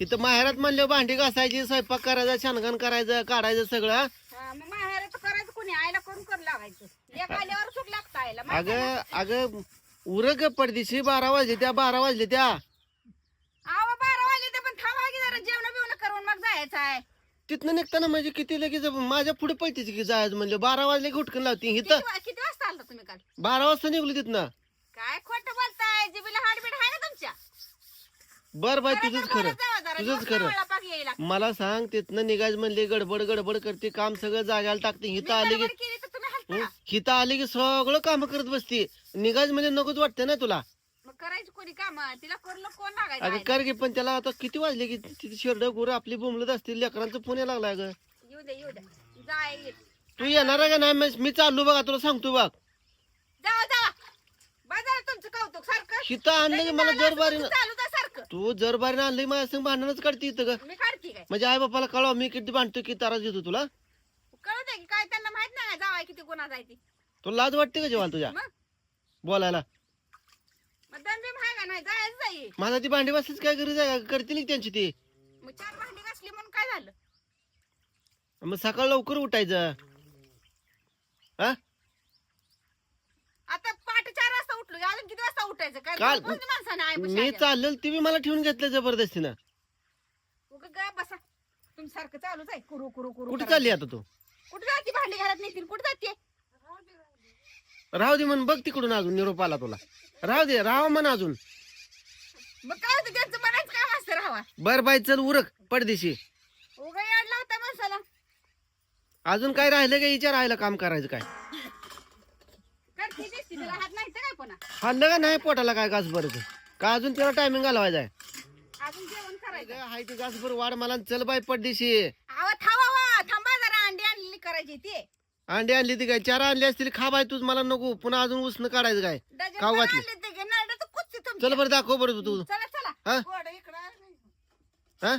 इथं माहेरात म्हणलं भांडी घासायची स्वयंपाक करायचा छानगण करायचं काढायचं सगळं. हा? मग माहेराचं करायचं कोणी? आईला करून कर लागायचं लेक आल्यावर सुख लागतं आईला. माहिती आहे अगं अगं उरग पडदिशी बारा वाजले त्या बारा वाजले त्या. ना? आवा बारा वाजले ते पण थांबा की जरा जेवण बिवणं करून मग जायचं आहे. तिथनं निघताना म्हणजे किती लगेच माझ्या पुढे पळतीची की जायचं म्हणलं. बारा वाजले की उठकन लावती. किती इथं वा- किती वाजता आलता तुम्ही काल? बारा वाजता निघलो तिथनं. काय खोटं बोलताय? जिबीला हाडबीड आहे ना तुमच्या? बर बाय तुझंच खरं. तुझंच खरं. मला सांग तिथनं निघायचं म्हणले गडबड गडबड करते काम सगळं जागायला टाकते हिथं आली की. हं? हिथं आली की सगळं काम करत बसती. निघायचं म्हणजे नकोच वाटतं ना तुला. करायची कोणी काम? तिला कोण अगं? कर की पण त्याला आता किती वाजले की तिथे शेरड गुर आपली बोंबलत असतील लेकरांचा फोन यायला लागला अगं. येऊ दे येऊ दे. जाय ये. तू येणार आहे का नाही? मी- मी चाललो बघा तुला सांगतो बघ. जावा जावा बाजार तुमचं कौतुक सारखं. हिथं आणलं की मला चालू तू जरबारीनं आणलं की माझ्या संग भांडणच काढते इथं ग. मी काढते काय? म्हणजे आई बापाला कळवा मी किती भांडतो किती त्रास देतो तुला? कळत आहे की काय त्यांना माहीत नाही जावाय किती गुन्हा जायची? तुला लाज वाटते का जेव्हा तुझ्या? मग? बोलायला. मग दंबी माय का नाही जायचं जाई. माझा ती भांडी बसलीच काय गरज आहे? का? करतील की त्यांची ती? मग चार भांडी घासली म्हणून काय झालं? मग सकाळ लवकर उठायचं. हा आता पहाटे चार वाजता उठलो की अजून किती वाजता उठायचं? काय काल- माणसाने मी? चाललेल ती बी मला ठेवून घेतलं जबरदस्तीनं. उगा गा बसा. तुम्ही सारखं चालूच आहे. कुरू कुरू कुरू कुठे. चालली आता तू? कुठे जाते भांडी घरात नेतील. कुठे जाते राहू दे म्हण बघ तिकडून अजून निरोप आला तुला. राहू दे राहा म्हण अजून. मग काय होतं? त्यांचं म्हणायचं काम असतं राहावा? बर बाई चल उरक पडदिशी. उगा याडला होता माणसाला. अजून काय राहिलं का विचार राहिलं काम करायचं काय? नाही तर काय खाल्लं का नाही पोटाला काय घास बरं का अजून त्याला टायमिंग घालवायचा आहे? अजून जेवण करायचं. हाय ते घास बरं वाढ मला चल बाई पडदिशी आवा थांबा वा थांबा जरा अंडी आणलेली करायची ते. अंडी आणली ती काय? चार आणली असतील खा बाई तूच मला नको. पुन्हा अजून उसनं काढायचं काय? डझन खाऊ भर घातली. आणले ते गे, नरडं तर कुचते तुमची. चल बरं दाखव बरं तू चला चला. हा? गोड इकडं आहे. हा?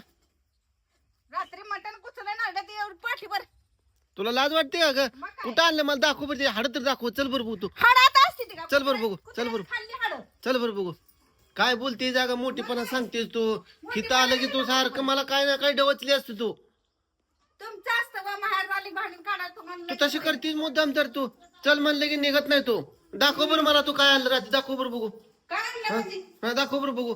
रात्री मटण कुचलं नरडं ते एवढी बर तुला लाज वाटते का ग? कुठं आणलं? मला दाखव बरं हाड तर दाखव. चल बरं तू. का चल बरं बघू, चल बरं. चल बरं बघू. काय बोलते जागा मोठीपणा सांगतेस तू. हिथं आलं की तू सारखं मला काय ना काय डवचली असते तू. तुमचं असतं बा माहेर झाली भांडून काढा तू तशी करतीस मुद्दाम तर तू. चल म्हणलं की निघत नाही तू. दाखव बरं मला तू काय आणलं रात्री. दाखव बरं बघू. काय म्हणजे? हा दाखव बरं बघू.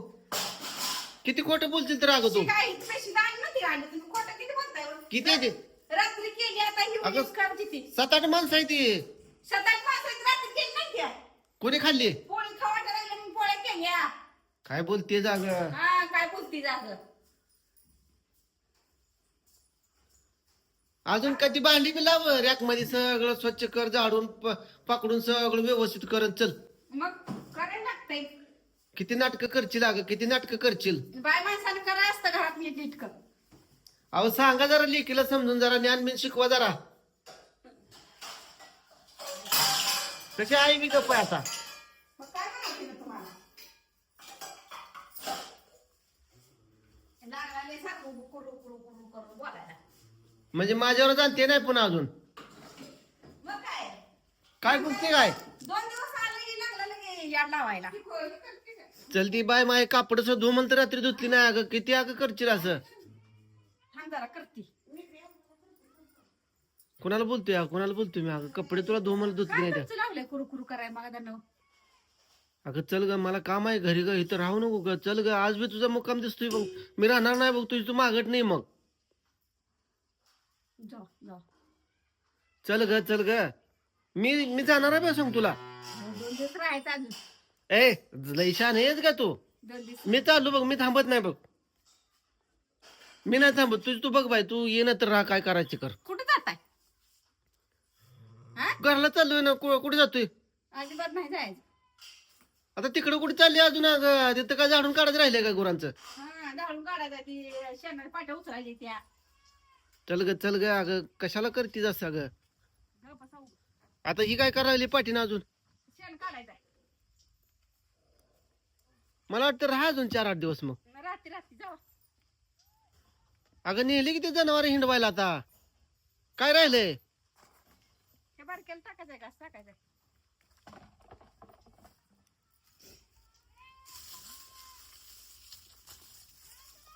किती खोटं बोलशील तर अगं तू. काय पैसे दान नव्हती आणली तुम्ही खोटं किती बोलताय? किती आहे ते? रात्री केली आता ही अगं. ती. सात आठ माणसं आहे ती. सतत रात्री केली नाही त्या कोणी खाल्ली? पोळी खावायला लागली म्हणून पोळ्या केल्या. काय बोलते जाग? हा काय बोलती जाग? अजून कधी भांडी बी लाव रॅकमध्ये सगळं स्वच्छ कर झाडून प- पाकडून सगळं व्यवस्थित कर चल. मग करायला लागतंय. किती नाटकं करशील अगं किती नाटकं करशील? बाय माणसाने करायला असतं घरात नीट नीटकं. अहो सांगा जरा लेकीला समजून जरा ज्ञान बिन शिकवा जरा. कशी आहे मी गप्प आहे आता. मग काय म्हणायचं ना तुम्हाला? लागले सारखं कुरू कुरू कुरू करून बोलायला. म्हणजे माझ्यावर जाणते नाही पुन्हा अजून. मग काय? काय बोलते काय? दोन दिवस आले की लागलं लगे याड लावायला. चल ती बाय माय कापड धु म्हणतं रात्री धुतली नाही अगं. किती अगं करशील असं? थांब जरा करती. कुणाला बोलतोय अगं? कुणाला बोलतोय मी? अगं कपडे तुला धु मला धुतली नाही त्या कराय त्यांना. अगं चल ग मला काम आहे घरी ग. इथं राहू नको ग. चल ग आज बी तुझा मुक्काम दिसतोय बघ. मी राहणार नाही बघ तुझी तू मागत नाही मग. चल ग चल ग. मी मी जाणार आहे बा सांग तुला. दोन दिवस राहायचं अजून. ए लैशान आहेस का तू. दोन दिवस. मी चाललो बघ मी थांबत नाही बघ. मी नाही थांबत. तुझ तू बघ बाय तू ये ना तर राहा काय करायचे कर. कुठं जाताय? हा? घरला चाललोय ना कु- कुठे जातोय? अजिबात नाही जायचं. आता तिकडे कुठे चालली अजून अगं? तिथं काय झाडून काढत राहिले का गुरांचं? हा धाडून काढायचा ती शेणाच्या पाट्या उचलायची त्या. चल ग चल ग अगं कशाला करतीस असं अगं? गप्प. आता ही काय करायली पाठीनं अजून? शेण काढायचंय मला वाटतं राहा अजून चार आठ दिवस मग. मग रात्री रात्री जाऊ अगं नेली की ते जनावर हिंडवायला आता? काय राहिलंय? बारक्याला टाकायचंय घास टाकायचंय.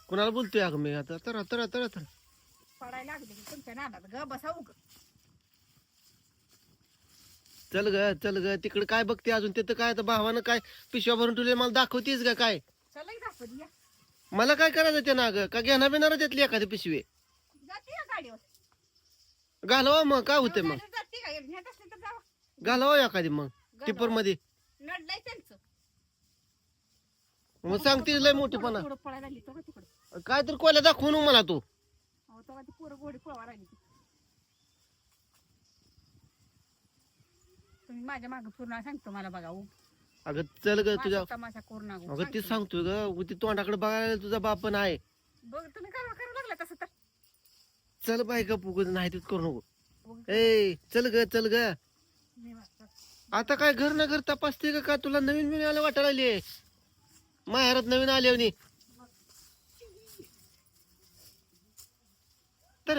कुणाला बोलतोय अगं मी? आता तर तर तर तर. पडायला लागले की तुमच्या नादात. ग बसा उग. चल ग चल ग. तिकडे काय बघते अजून? तिथं काय आता भावानं काय पिशव्या भरून ठेवले मला दाखवतेस का काय? चला की दाखवत या. मला काय करायचं ते ना ग? का घेणार बिणार त्यातली एखादी पिशवी? जाते या गाडीवर. घालवा मग काय होते मग? गाडीवर जाते का नेत असले तर जावा. घालवा एखादी मग टिपरमध्ये नडलंय त्यांचं. मग सांगते लय मोठेपणा. थोडं पळायला लागली तो का तिकडं? काय तर कोल्या दाखवू नको मला तू. अहो तेव्हा ती पोरं गोडी पळवा लागली. तुम्ही माझ्या मागे पूर्ण सांगतो मला बघा उ. अगं चल ग तुझ्या. माझा तमाशा करू नका अगं ते सांगतोय ग ती तोंडाकडे बघायला तुझा बाप पण आहे बघ तुम्ही करू लागला. तर चल बाय का पुगत नाही तेच करू नको. ए चल ग चल ग. आता काय घर ना घर तपासते का का? तुला नवीन नवीन आले वाटायला आले माहेरात नवीन आले म्हणे. तर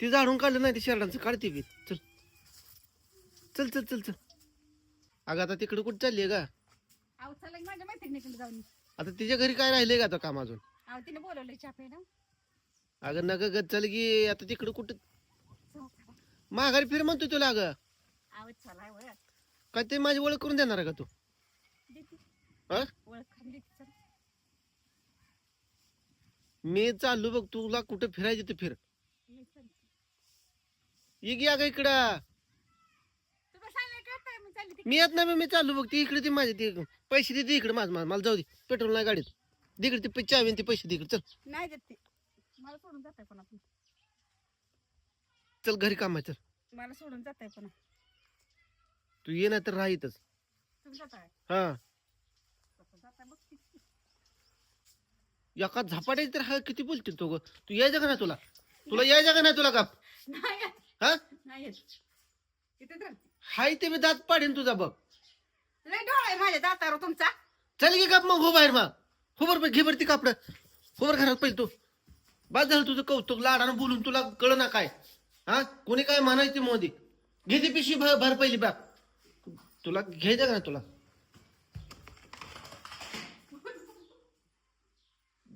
ती झाडून काढलं नाही ते शर्टांचं काढते बी चल. चल चल चल चल. अगं आता तिकडे कुठं चालली का माझ्या मैत्रिणीकडे जाऊन. आता तिच्या घरी काय राहिले का आता काम अजून? तिने बोलवलंय चहा प्यायला. अगं नग ग चल की आता तिकडे कुठं. माघारी फिर म्हणतो तुला अगं. काय ते माझी ओळख करून देणार का तू? हा? मी चाललो बघ तुला कुठं फिरायचं ते फिर. ये गी अगं इकडं. मी तिकडे. येत नाही मी चाललो बघ ती इकडे ती माझी ती पैसे दे इकडे माझ मला जाऊ दे पेट्रोल नाही गाडीत. दे इकडे ती चावी ते पैसे दे इकडे चल. नाही मला सोडून जाताय पण आपण. चल घरी काम आहे चल. मला सोडून जाताय पण. तू ये नाही तर राह इथंच. तुम्ही जाताय? हा. कसं जाताय बघ. की. एका झापाट्याची तर हा किती बोलतील तो ग तू यायचं का नाही तुला? तुला यायचं का नाही तुला का नाही येत. हा? नाही येत. हाय ते मी दात पाडीन तुझा बघ. लय डोळा आहे माझ्या दातावर तुमचा. चल की काप मग हो बाहेर मग. हो बरं घे बरं ती कापड. हो बरं घरात पहिले तू. बाद झालं तुझं कौतुक लाडानं बोलून तुला कळ ना काय? हा? कोणी काय म्हणायची मोदी? घे ती पिशवी भर भर पहिली बाप. तुला घ्यायचं का नाही तुला?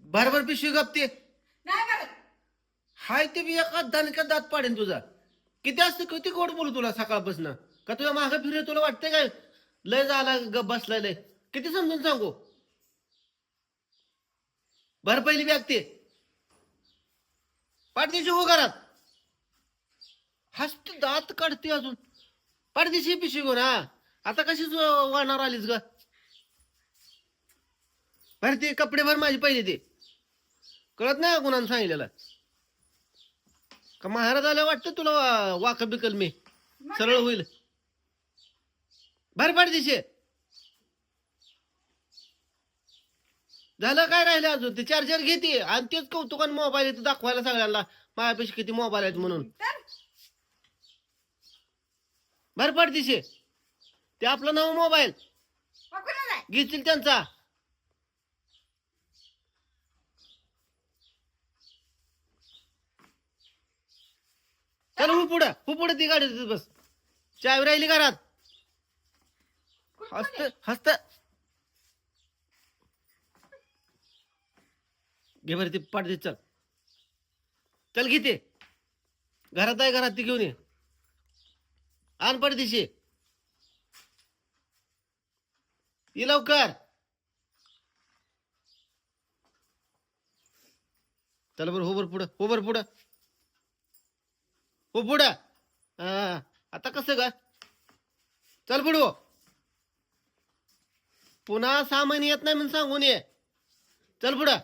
भर भर पिशवी गपते नाही करत हाय ते बी एका दणक्यात दात पाडेन तुझा. किती असतं किती गोड बोलू तुला सकाळपासून? का तुझ्या मागं फिरे तुला वाटतंय काय? लय झाला ग बसलाय लय. किती समजून सांगू? भर पहिली बॅग ते. पाठदिशी हो घरात. हसते दात काढते अजून. पाठदिशी पिशवी गो ना आता कशीच वाढणार आलीस ग? भर ते कपडे भर माझी पहिले ते कळत नाही कुणाला सांगितलेलं? का महाराज आल्या वाटतं तुला वाक बिकल मी? सरळ होईल. भर पाड झालं काय राहिलं अजून? ते चार्जर घेते आणि तेच कौतुकान मोबाईल येतो दाखवायला सगळ्यांना. माझ्यापेक्षा किती मोबाईल आहेत म्हणून. तर? भर पाड दिशे ते आपलं नाव मोबाईल पकडून जाय घेतील त्यांचा. चल हो पुढं? हो पुढं ती गाडी बस. चावी राहिली घरात. हसत हसत. घे बरं ती पाठ दे चल. चल घे ते. घरात आहे घरात ती घेऊन ये. आण पडदिशी ये लवकर. चल बरं हो बरं पुढं हो बरं पुढं. हो पुढं. हा आता कसं का चल पुढं हो. पुन्हा सहा महिने येत नाही म्हणून सांगून ये. चल पुढं.